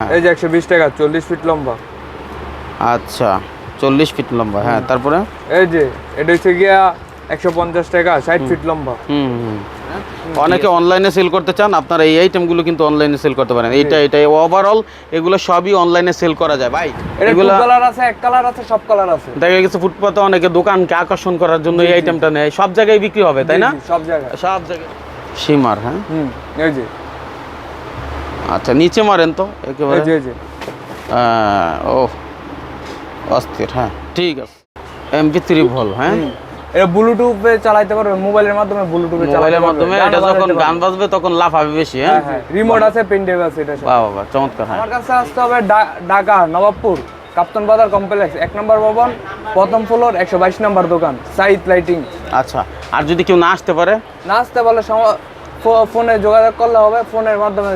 এই যে একশো বিশ টাকা চল্লিশ ফিট লম্বা। আচ্ছা চল্লিশ ফিট লম্বা হ্যাঁ তারপরে? এই যে এটা হচ্ছে গিয়া একশো পঞ্চাশ টাকা ষাট ফিট লম্বা। হুম হুম অনেকে অনলাইনে সেল করতে চান আপনারা এই আইটেমগুলো কিন্তু অনলাইনে সেল করতে পারেন। এইটা এটা ওভারঅল এগুলো সবই অনলাইনে সেল করা যায় ভাই। এগুলো কালার আছে এক কালার আছে সব কালার আছে। দেখা গেছে ফুটপাতে অনেকে দোকানকে আকর্ষণ করার জন্য এই আইটেমটা নেয়। সব জায়গায় বিক্রি হবে তাই না? সব জায়গায়। সব জায়গায়। সীমার হ্যাঁ? হুম এই যে। আচ্ছা নিচে মারেন তো একেবারে। ও অস্থির হ্যাঁ ঠিক আছে। এমপি থ্রি ভল হ্যাঁ? এটা ব্লুটুথে চালাইতে পারবে মোবাইলের মাধ্যমে ব্লুটুথে মোবাইলের মাধ্যমে এটা যখন গান বাজবে তখন লাফ হবে বেশি হ্যাঁ? হ্যাঁ হ্যাঁ রিমোট আছে পেন ড্রাইভ আছে এটা। বাহ বাহ চমৎকার হ্যাঁ। আমার কাছে আসতে হবে ঢাকা নবাবপুর কাপ্তান বাজার কমপ্লেক্স এক নম্বর ভবন প্রথম ফ্লোর একশো বাইশ নম্বর দোকান সাইড লাইটিং আচ্ছা আর যদি কেউ না আসতে পারে? না আসতে সম- ফোনে যোগাযোগ করলে হবে ফোনের মাধ্যমে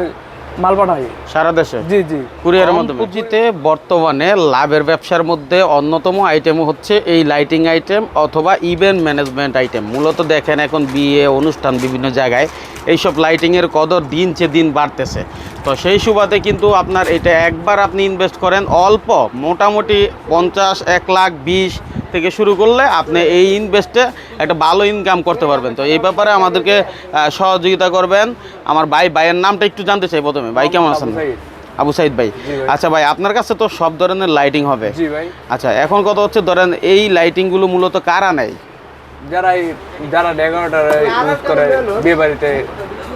মাল পাঠাই। সারা দেশে? জি জি। কুরিয়ারের মাধ্যমে? পুঁজিতে বর্তমানে লাভের ব্যবসার মধ্যে অন্যতম আইটেম হচ্ছে এই লাইটিং আইটেম অথবা ইভেন্ট ম্যানেজমেন্ট আইটেম মূলত দেখেন এখন বিয়ে অনুষ্ঠান বিভিন্ন জায়গায় এইসব লাইটিংয়ের কদর দিন চে দিন বাড়তেছে। তো সেই সুবাদে কিন্তু আপনার এটা একবার আপনি ইনভেস্ট করেন অল্প মোটামুটি পঞ্চাশ এক লাখ বিশ থেকে শুরু করলে আপনি এই ইনভেস্টে একটা ভালো ইনকাম করতে পারবেন। তো এই ব্যাপারে আমাদেরকে সহযোগিতা করবেন। আমার ভাই ভাইয়ের নামটা একটু জানতে চাই প্রথমে। ভাই কেমন আছেন? আবু সাইদ। ভাই। ভাই। আচ্ছা ভাই আপনার কাছে তো সব ধরনের লাইটিং হবে। আচ্ছা এখন কথা হচ্ছে ধরেন এই লাইটিংগুলো মূলত কারা নেয়? যারা যারা ডেকোরেটর ইউজ করে বিয়ে বাড়িতে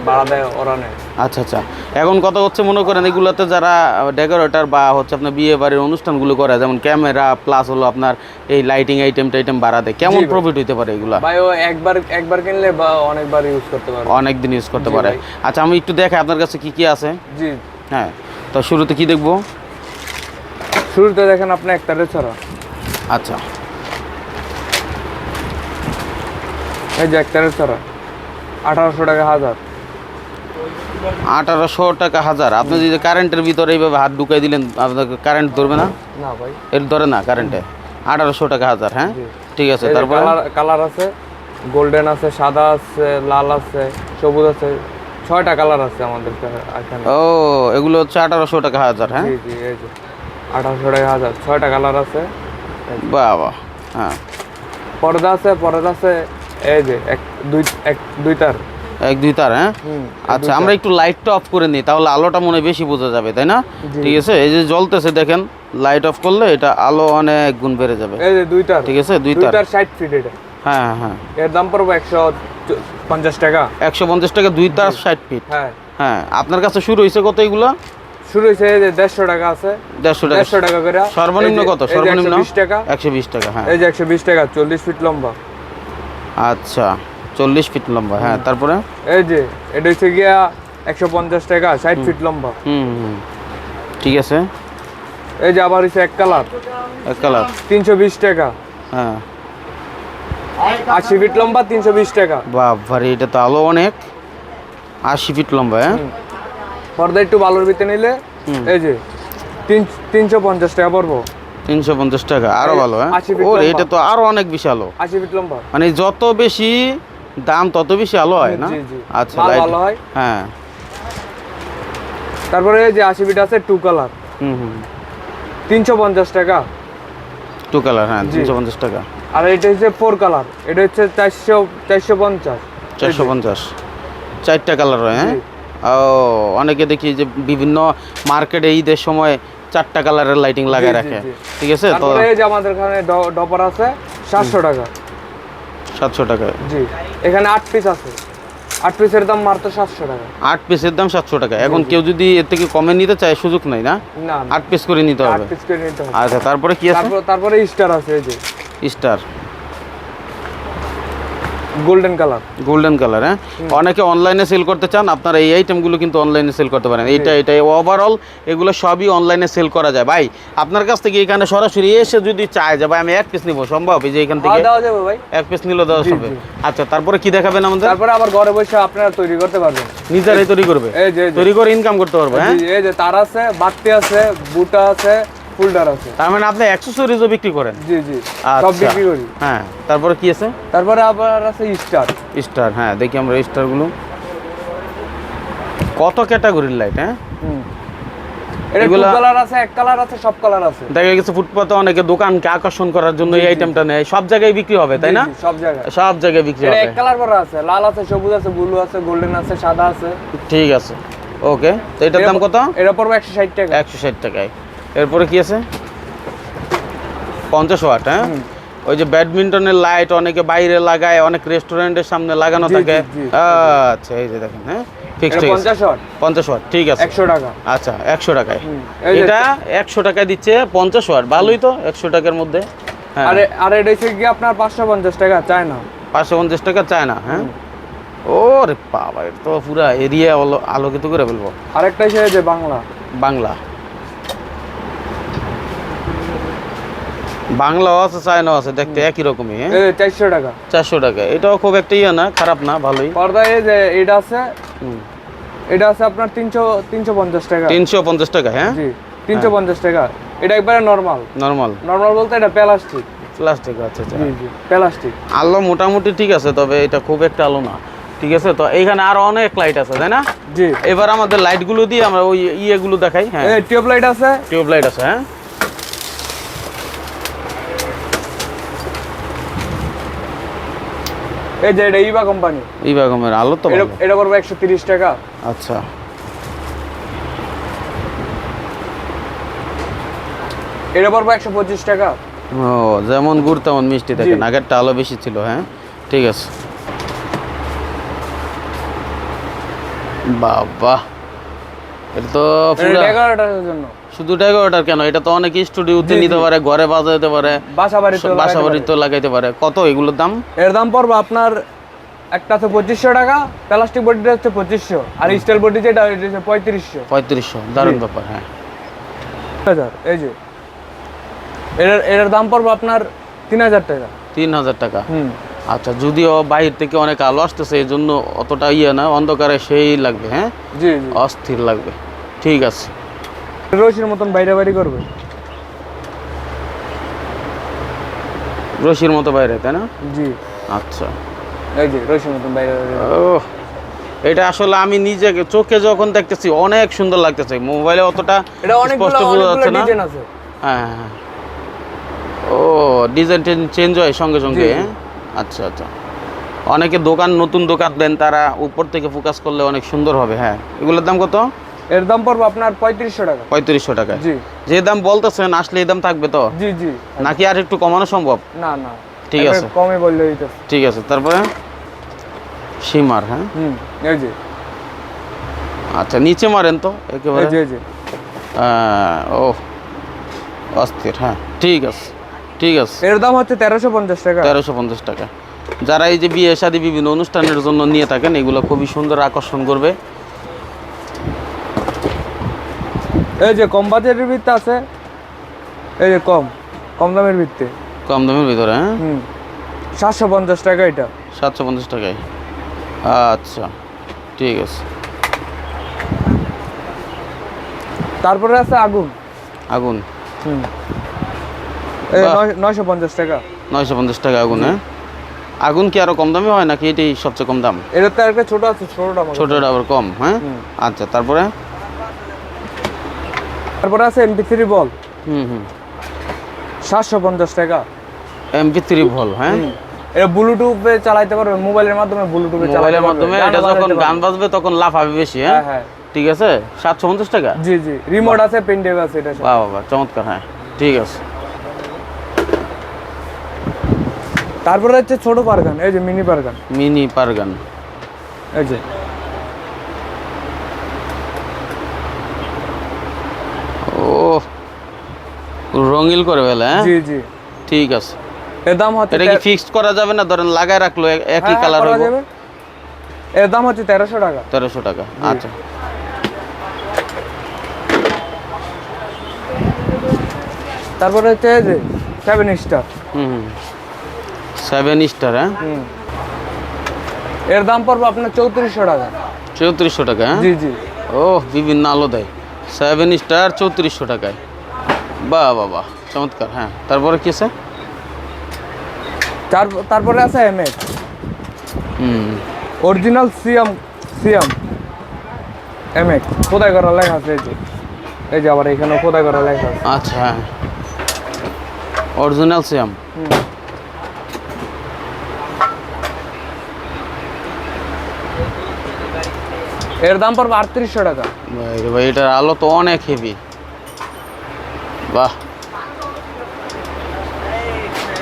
ভাড়া দেয় ওরা নেয় আচ্ছা আচ্ছা। এখন কথা হচ্ছে মনে করেন এগুলোতে যারা ডেকোরেটর বা হচ্ছে আপনার বিয়ে বাড়ির অনুষ্ঠানগুলো করে যেমন ক্যামেরা প্লাস হলো আপনার এই লাইটিং আইটেম টাইটেম বাড়া দেয় কেমন প্রফিট হইতে পারে এগুলা? ভাই ও একবার একবার কিনলে বা অনেকবার ইউজ করতে পারবে। অনেক দিন ইউজ করতে পারে। আচ্ছা আমি একটু দেখাই আপনার কাছে কি কি আছে। জি। হ্যাঁ তো শুরুতে কি দেখব? শুরুতে দেখেন আপনি একটারে ছড়া। আচ্ছা। এই যে একটারে ছড়া। আঠারোশো টাকা হাজার। আঠারোশো টাকা হাজার। আপনি যদি কারেন্টের ভিতরে এইভাবে হাত ঢুকাই দিলেন আপনার কারেন্ট ধরবে না? না ভাই। এর ধরে না কারেন্টে আঠারোশো টাকা হাজার হ্যাঁ? ঠিক আছে তারপর? কালার আছে গোল্ডেন আছে সাদা আছে লাল আছে সবুজ আছে ছয়টা কালার আছে আমাদের এখানে ও এগুলো হচ্ছে আঠারোশো টাকা হাজার হ্যাঁ? জি জি এই যে আঠারোশো টাকা হাজার ছয়টা কালার আছে। বাহ বাহ হ্যাঁ। পর্দা আছে পর্দা আছে এই যে এক দুই এক দুই তার এক দুই তার হ্যাঁ? আচ্ছা আমরা একটু লাইটটা অফ করে নিই তাহলে আলোটা মনে বেশি বোঝা যাবে তাই না? ঠিক আছে? এই যে জ্বলতেছে দেখেন লাইট অফ করলে এটা আলো অনেক গুণ বেড়ে যাবে। এই যে দুই তার। ঠিক আছে? দুই তার। তার ষাট ফিট এটা। হ্যাঁ হ্যাঁ হ্যাঁ। এর দাম পড়বে একশো চ- পঞ্চাশ টাকা। একশো পঞ্চাশ টাকা দুই তার ষাট ফিট হ্যাঁ। হ্যাঁ আপনার কাছে শুরু হয়েছে কত এগুলো? শুরু হয়েছে এই যে দেড়শো টাকা আছে। দেড়শো টাকা। দেড়শো টাকা করে। সর্বনিম্ন কত? সর্বনিম্ন? বিশ টাকা। একশো বিশ টাকা হ্যাঁ। এই যে একশো বিশ টাকা চল্লিশ ফিট লম্বা। আচ্ছা। চল্লিশ ফিট লম্বা হ্যাঁ তারপরে? এই যে এটা হচ্ছে গিয়া একশো পঞ্চাশ টাকা ষাট ফিট লম্বা। হুম ঠিক আছে। এই যে আবার হচ্ছে এক কালার। এক কালার। তিনশো বিশ টাকা। হ্যাঁ। আশি ফিট লম্বা তিনশো বিশ টাকা। বাবারে এটা তো আলো অনেক। আশি ফিট লম্বা হ্যাঁ। পর্দা একটু ভালোর ভিতরে নিলে এই যে তিন তিনশো পঞ্চাশ টাকা পড়ব। তিনশো পঞ্চাশ টাকা আরও ভালো হ্যাঁ? 80 feet ওর লম্বা। এটা তো আরও অনেক বিশাল। আশি ফিট লম্বা। মানে যত বেশি দাম তত বেশি আলো হয় না। আচ্ছা ভালো হয়। হ্যাঁ। তারপরে এই যে আশি ফিট আছে টু কালার হুম হুম। তিনশো পঞ্চাশ টাকা। টু কালার হ্যাঁ। তিনশো পঞ্চাশ টাকা। আর এটা হচ্ছে ফোর কালার এটা হচ্ছে চারশো চারশো পঞ্চাশ। চারশো পঞ্চাশ। চারটা কালার হয় হ্যাঁ? ও অনেকে দেখি যে বিভিন্ন মার্কেটে ঈদের সময় চারটা কালারের লাইটিং লাগায় রাখে। ঠিক আছে? তো এই যে আমাদের এখানে ডপার আছে সাতশো টাকা। সাতশো টাকা জি। এখানে আট পিস আছে। আট পিসের দাম মাত্র সাতশো টাকা। আট পিসের দাম সাতশো টাকা। এখন কেউ যদি এর থেকে কমে নিতে চায় সুযোগ নাই না? না আট পিস করে নিতে আট হবে। পিস করে নিতে হবে। আচ্ছা তারপরে কি আছে? তারপর তারপরে স্টার আছে এই যে। Star golden colour golden colour হ্যাঁ অনেকে অনলাইনে সেল করতে চান আপনারা এই আইটেমগুলো কিন্তু অনলাইনে সেল করতে পারেন। এইটা এটা ওভারঅল এগুলো সবই অনলাইনে সেল করা যায়। ভাই আপনার কাছ থেকে এখানে সরাসরি এসে যদি চায় যে ভাই আমি এক পিস নিবো সম্ভব? এই যে এখান থেকে দেওয়া যাবে ভাই। এক পিস নিলে দেওয়া হবে আচ্ছা তারপরে কি দেখাবেন আমাদের? তারপরে আবার ঘরে বসে আপনারা তৈরি করতে পারবেন। নিজেরাই তৈরি করবে? এই যে তৈরি করে ইনকাম করতে পারবে হ্যাঁ? এই যে তার আছে বাতি আছে বুটা আছে ফুলডার আছে। তার মানে আপনি অ্যাক্সেসরিজও বিক্রি করেন? জি জি। সব আচ্ছা। বিক্রি করি। হ্যাঁ তারপরে কি আছে? তারপরে আবার আছে স্টার স্টার হ্যাঁ দেখি আমরা স্টারগুলো কত ক্যাটাগরির লাইট হ্যাঁ? সব দেখা গেছে ফুটপাতে অনেকে দোকানকে আকর্ষণ করার জন্য এই আইটেমটা নেয়। সব জায়গায় বিক্রি হবে তাই না? সব জায়গায়। সব জায়গায় বিক্রি হবে। এক কালার করা আছে। লাল আছে সবুজ আছে ব্লু আছে গোল্ডেন আছে সাদা আছে। ঠিক আছে। ওকে তো এটার দাম কত? এটা পড়বে একশো ষাট টাকা। একশো ষাট টাকায়। এরপরে কি আছে? পঞ্চাশ ওয়াট হ্যাঁ? ওই যে ব্যাডমিন্টনের লাইট অনেকে বাইরে লাগায় অনেক রেস্টুরেন্টের সামনে লাগানো থাকে। আচ্ছা এই যে দেখেন হ্যাঁ? ফিক্সড পঞ্চাশ ওয়াট? পঞ্চাশ ওয়াট ঠিক আছে। একশো টাকা। আচ্ছা একশো টাকায়। এটা একশো টাকায় দিচ্ছে পঞ্চাশ ওয়াট ভালোই তো একশো টাকার মধ্যে। হ্যাঁ। আরে আর এটা হচ্ছে কি আপনার পাঁচশো পঞ্চাশ টাকা চায় না পাঁচশো পঞ্চাশ টাকা চায় না হ্যাঁ? ও রে বাবা এটা তো পুরা এরিয়া আলোকিত করে আরেকটা যে বাংলা। বাংলা। বাংলাও আছে চায়নাও আছে দেখতে একই রকমই হ্যাঁ? চারশো টাকা। চারশো টাকা। এটাও খুব একটা ইয়ে না খারাপ না ভালোই। পর্দায় এই যে এটা আছে। এটা আছে আপনার তিনশো তিনশো পঞ্চাশ টাকা। তিনশো পঞ্চাশ টাকা হ্যাঁ? জি তিনশো পঞ্চাশ টাকা। এটা একবারে নর্মাল নর্মাল নর্মাল বলতে এটা প্লাস্টিক প্লাস্টিক আচ্ছা আচ্ছা। প্লাস্টিক আলো মোটামুটি ঠিক আছে তবে এটা খুব একটা আলো না। ঠিক আছে তো এইখানে আরও অনেক লাইট আছে তাই না? জি। এবার আমাদের লাইটগুলো দিয়ে আমরা ওই ইয়েগুলো দেখাই হ্যাঁ। টিউব লাইট আছে। টিউব লাইট আছে হ্যাঁ? এই যে এটা ইবা কোম্পানি ইবা কোম্পানি আলো তো এটা পড়বে একশো তিরিশ টাকা। আচ্ছা। এটা পড়বে একশো পঁচিশ টাকা। ও যেমন গুড় তেমন মিষ্টি দেখেন। আগেরটা আলো বেশি ছিল হ্যাঁ? ঠিক আছে। বাবা। এটা তো পুরা এগারোটার জন্য। শুধু ডেকোরেটর কেন? এটা তো অনেক স্টুডিওতে নিতে পারে ঘরে বাজাতে পারে বাসা বাড়িতে বাসা বাড়িতে লাগাইতে পারে। কত এগুলোর দাম? এর দাম পড়বে আপনার একটা আছে পঁচিশশো টাকা প্লাস্টিক বডিটা হচ্ছে পঁচিশশো আর স্টিল বডি যেটা হচ্ছে পঁয়ত্রিশশো। পঁয়ত্রিশশো দারুণ ব্যাপার হ্যাঁ। এই যে। এটার এটার দাম পড়বে আপনার তিন হাজার টাকা। তিন হাজার টাকা। হুম। আচ্ছা যদিও বাইরে থেকে অনেক আলো আসতেছে এই জন্য অতটা ইয়ে না অন্ধকারে সেই লাগবে হ্যাঁ? জি অস্থির লাগবে। ঠিক আছে। রশির মতন বাইরে বাইরে করবে? রশির মতো বাইরে তাই না? জি। আচ্ছা। এই যে রশির মতন বাইরে ও এটা আসলে আমি নিজে চোখে যখন দেখতেছি অনেক সুন্দর লাগতেছে। মোবাইলে অতটা স্পষ্ট বোঝা যাচ্ছে না? হ্যাঁ হ্যাঁ, হ্যাঁ। ও ডিজাইন চেঞ্জ হয় সঙ্গে সঙ্গে। হ্যাঁ? আচ্ছা আচ্ছা। অনেকে দোকান নতুন দোকান দেন তারা উপর থেকে ফোকাস করলে অনেক সুন্দর হবে হ্যাঁ। এগুলোর দাম কত? এর দাম পড়বে আপনার পঁয়ত্রিশশো টাকা। পঁয়ত্রিশশো টাকা। জি। যে দাম বলতেছেন আসলে এই দাম থাকবে তো? জি জি। নাকি আর একটু কমানো সম্ভব? না না। ঠিক আছে। কমে বললে ঠিক আছে তারপরে? সীমার হ্যাঁ? হুম এই যে। আচ্ছা নিচে মারেন তো একেবারে। ও অস্থির হ্যাঁ। ঠিক আছে। ঠিক আছে। এর দাম হচ্ছে তেরোশো পঞ্চাশ টাকা। তেরোশো পঞ্চাশ টাকা। যারা এই যে বিয়ে শাদী বিভিন্ন অনুষ্ঠানের জন্য নিয়ে থাকেন এগুলো খুবই সুন্দর আকর্ষণ করবে। এই যে কম বাজেটের ভিত্তি আছে এই যে কম কম দামের ভিত্তি। কম দামের ভিতরে হ্যাঁ? সাতশো পঞ্চাশ টাকা এটা। সাতশো পঞ্চাশ টাকায়। আচ্ছা ঠিক আছে। তারপরে আছে আগুন। আগুন। হুম। নয়শো পঞ্চাশ টাকা। নয়শো পঞ্চাশ টাকা আগুন হ্যাঁ? আগুন কি আরও কম দামে হয় নাকি এটাই সবচেয়ে কম দাম? এটার তো একটা ছোট আছে ছোটটা ছোটটা আবার কম হ্যাঁ? আচ্ছা তারপরে? তারপরে আছে এমপি থ্রি বল। হুম হুম। সাতশো পঞ্চাশ টাকা। এমপি থ্রি ভল হ্যাঁ? এটা ব্লুটুথে চালাইতে পারবে মোবাইলের মাধ্যমে ব্লুটুথে মোবাইলের মাধ্যমে এটা যখন গান বাজবে তখন লাফাবে বেশি হ্যাঁ? হ্যাঁ হ্যাঁ। ঠিক আছে? সাতশো পঞ্চাশ টাকা? জি জি। রিমোট আছে পেন ড্রাইভ আছে এটা সব। বাহ চমৎকার হ্যাঁ। ঠিক আছে। তারপরে হচ্ছে ছোট পারগান এই যে মিনি পারগান। মিনি পারগান। এই যে। ও রঙিল করে ফেলে হ্যাঁ? জি জি। ঠিক আছে। এর দাম হচ্ছে এটা কি ফিক্সড করা যাবে না? ধরেন লাগায় রাখল একই হ্যাঁ, কালার হবে। এর দাম হচ্ছে তেরোশো টাকা। তেরোশো টাকা আচ্ছা। তারপরে হচ্ছে যে সেভেন স্টার হুম। সেভেন স্টার হ্যাঁ এর দাম পড়বে আপনার চৌত্রিশশো টাকা। চৌত্রিশশো টাকা হ্যাঁ? জি জি। ও বিভিন্ন আলো দেয়। সেভেন স্টার চৌত্রিশশো টাকায়। বাহ বাহ বাহ চমৎকার হ্যাঁ। তারপরে কি আছে? তার- তারপরে আছে এম এক্স হুম। Original CM CM M X কোথায় করা লেখা আছে এই যে। এই যে আবার এখানে খোদাই করা লেখা আছে। আচ্ছা অরিজিনাল সিয়াম হুম। এর দাম পড়বে আটত্রিশশো টাকা। ভাই ভাই এটার আলো তো অনেক হেভি বাহ।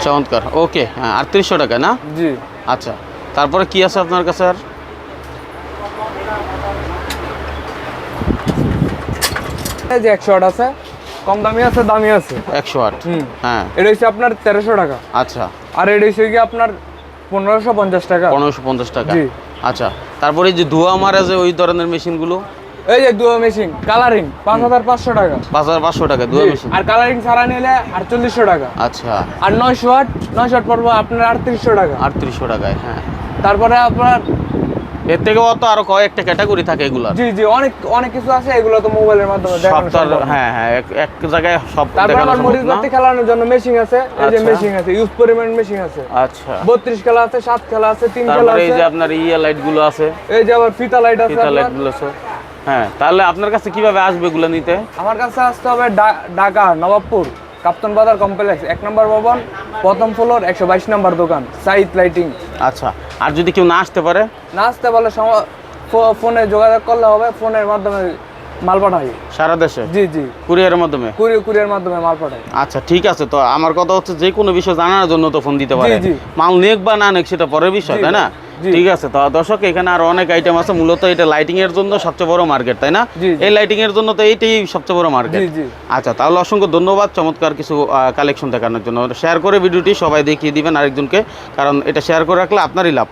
চমৎকার। ওকে হ্যাঁ আটত্রিশশো টাকা না? জি। আচ্ছা তারপরে কি আছে আপনার কাছে আর? এই যে একশো আট আছে কম দামি আছে দামি আছে। একশো আট হুম। হ্যাঁ। এটা হচ্ছে আপনার তেরোশো টাকা। আচ্ছা। আর এটা হচ্ছে কি আপনার পনেরোশো পঞ্চাশ টাকা। পনেরোশো পঞ্চাশ টাকা। জি। আচ্ছা তারপরে যে ধোয়া মারা যে ওই ধরনের মেশিনগুলো? এই যে ধোয়া মেশিন কালারিং পাঁচ হাজার পাঁচশো টাকা। পাঁচ হাজার পাঁচশো টাকা ধোয়া মেশিন। আর কালারিং ছাড়া নিলে আটচল্লিশশো টাকা। আচ্ছা। আর নয়শো আট নয়শো আট পড়ব আপনার আটত্রিশশো টাকা। আটত্রিশশো টাকায় হ্যাঁ। তারপরে আপনার এর থেকে অত আরও কয়েকটা ক্যাটাগরি থাকে এগুলার। জি জি অনেক অনেক কিছু আছে এগুলো তো মোবাইলের মাধ্যমে দেখানো তো সম্ভব হ্যাঁ হ্যাঁ এক- জায়গায় সব তারপর দেখানো আমার সম্ভব মরিচ খেলানোর জন্য মেশিন আছে এই যে আচ্ছা। মেশিন আছে ইউজ পরিমাণ মেশিন আছে। আচ্ছা। বত্রিশ খেলা আছে সাত খেলা আছে তিন খেলা তারপরে এই যে আপনার ইয়ে লাইটগুলো আছে। এই যে আবার ফিতা লাইট আছে ফিতা লাইটগুলো আছে হ্যাঁ তাহলে আপনার কাছে কীভাবে আসবে এগুলো নিতে? আমার কাছে আসতে হবে ঢাকা নবাবপুর কাপ্তান বাজার কমপ্লেক্স এক নম্বর ভবন প্রথম ফ্লোর একশো বাইশ নম্বর দোকান সাইড লাইটিং আচ্ছা। আর যদি কেউ না আসতে পারে? না আসতে পারলে ফোনে যোগাযোগ করলে হবে ফোনের মাধ্যমে মাল পাঠাই। সারা দেশে? জি জি। কুরিয়ারের মাধ্যমে? কুরিয়ার কুরিয়ার মাধ্যমে মাল পাঠাই। আচ্ছা ঠিক আছে তো আমার কথা হচ্ছে যে কোনো বিষয় জানার জন্য তো ফোন দিতে পারে। জি। মাল নেক বা না নেক সেটা পরের বিষয় তাই না। ঠিক আছে তো দর্শক এখানে আর অনেক আইটেম আছে। মূলত এটা লাইটিং এর জন্য সবচেয়ে বড় মার্কেট তাই না। এই লাইটিং এর জন্য তো এইটাই সবচেয়ে বড় মার্কেট আচ্ছা তাহলে অসংখ্য ধন্যবাদ। চমৎকার কিছু কালেকশন দেখানোর জন্য। শেয়ার করে ভিডিওটি সবাই দেখিয়ে দিবেন আরেকজনকে কারণ এটা শেয়ার করে রাখলে আপনারই লাভ।